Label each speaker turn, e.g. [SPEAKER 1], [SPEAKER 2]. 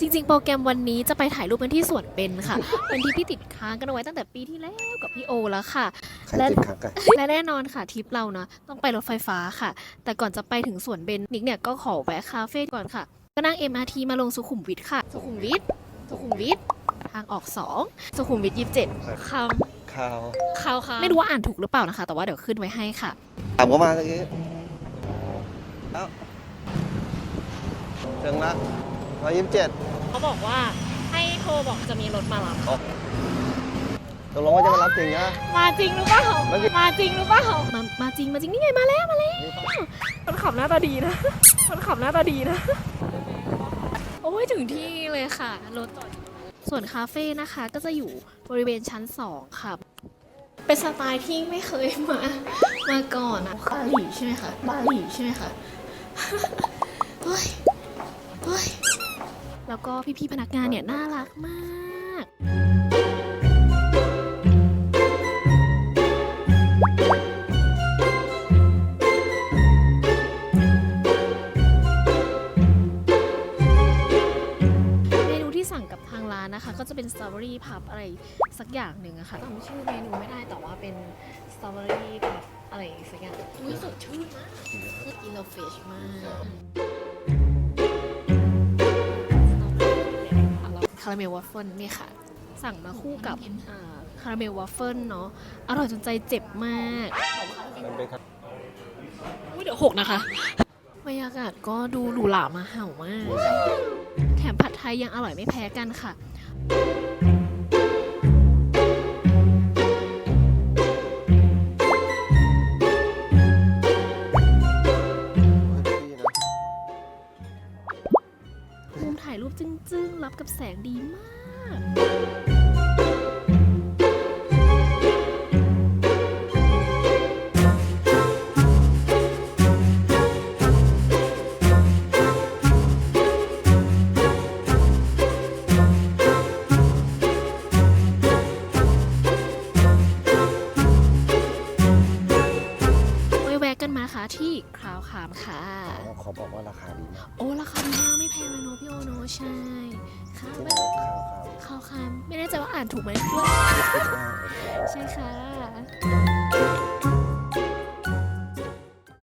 [SPEAKER 1] จริง ๆ โปรแกรมวันนี้จะไปถ่ายรูปกันที่สวนเบญค่ะ เป็นที่พี่ติดค้างกันเอาไว้ตั้งแต่ปีที่แล้วกับพี่โอแล้วค่ะ
[SPEAKER 2] ใคร
[SPEAKER 1] และ
[SPEAKER 2] ติดขังกัน
[SPEAKER 1] และแน่นอนค่ะทริปเรานะต้องไปรถไฟฟ้าค่ะ แต่ก่อนจะไปถึงสวนเบญนิกเนี่ยก็ขอแวะคาเฟ่ก่อนค่ะ ก็นั่ง MRT มาลงสุขุมวิทค่ะ สุขุมวิทสุขุมวิททางออก 2 สุขุมวิทยี่สิบเจ็ดค
[SPEAKER 2] ข่าวำ
[SPEAKER 1] เขาค่ะไม่รู้ว่าอ่านถูกหรือเปล่านะคะ แต่ว่าเดี๋ยวขึ้นไว้ให้ค่ะ
[SPEAKER 2] ถามเขามาเมื่อกี้เอ้าถึงละ ร้อยยี่สิบเจ็ด
[SPEAKER 1] เขาบอกว่าให้โทรบอกจะมีรถมารับ
[SPEAKER 2] ตกลงว่าจะมารับจริงนะ
[SPEAKER 1] มาจริงหรือเปล่า
[SPEAKER 2] เมื่อกี้
[SPEAKER 1] มาจริงหรือเปล่ามามาจริงมาจริงนี่ไงมาแล้วมาแล้ว
[SPEAKER 2] นี่ปะ
[SPEAKER 1] คนขับหน้าตาดีนะคนขับหน้าตาดีนะ โอ้ยถึงที่เลยค่ะรถจอดอยู่ส่วนคาเฟ่นะคะก็จะอยู่บริเวณชั้น 2 ค่ะ เป็นสไตล์ที่ไม่เคยมามาก่อนอะบาหลีใช่ไหมคะบาหลีใช่ไหมคะเฮ้ยเฮ้ย แล้วก็พี่ๆพนักงานเนี่ยน่ารักมาก เมนูที่สั่งกับทางร้านนะคะ ก็จะเป็นสตรอเบอรี่พับอะไรสักอย่างหนึ่งอะค่ะจำชื่อเมนูไม่ได้แต่ว่าเป็นสตรอเบอรี่พับอะไรสักอย่างอุ้ยสดชื่นมากคือกินเราเฟชมาการาเมลวัฟเฟิลนี่ค่ะ สั่งมาคู่กับอ่าคาราเมลวัฟเฟิลเนาะอร่อยจนใจเจ็บมาก
[SPEAKER 2] มันเป็นครับ
[SPEAKER 1] อุ๊ยเดี๋ยวหกนะคะบรรยากาศก็ดูหรูหรามาเห่ามาก แถมผัดไทยยังอร่อยไม่แพ้กันค่ะ จึ้งๆรับกับแสงดีมาก ที่คราวคามค่ะ
[SPEAKER 2] อ๋อขอบอกว่าราคาดีมาก
[SPEAKER 1] โอ้ราคาดีมากไม่แพงเลยเนอะพี่โอเนอะใช่ค่ะ
[SPEAKER 2] จริง
[SPEAKER 1] ไม่
[SPEAKER 2] ๆข้าวข้าว
[SPEAKER 1] คราวคามไม่แน่ใจว่าอ่านถูกไหมด้วย
[SPEAKER 2] อ่าโอเค
[SPEAKER 1] ใช่ค่ะ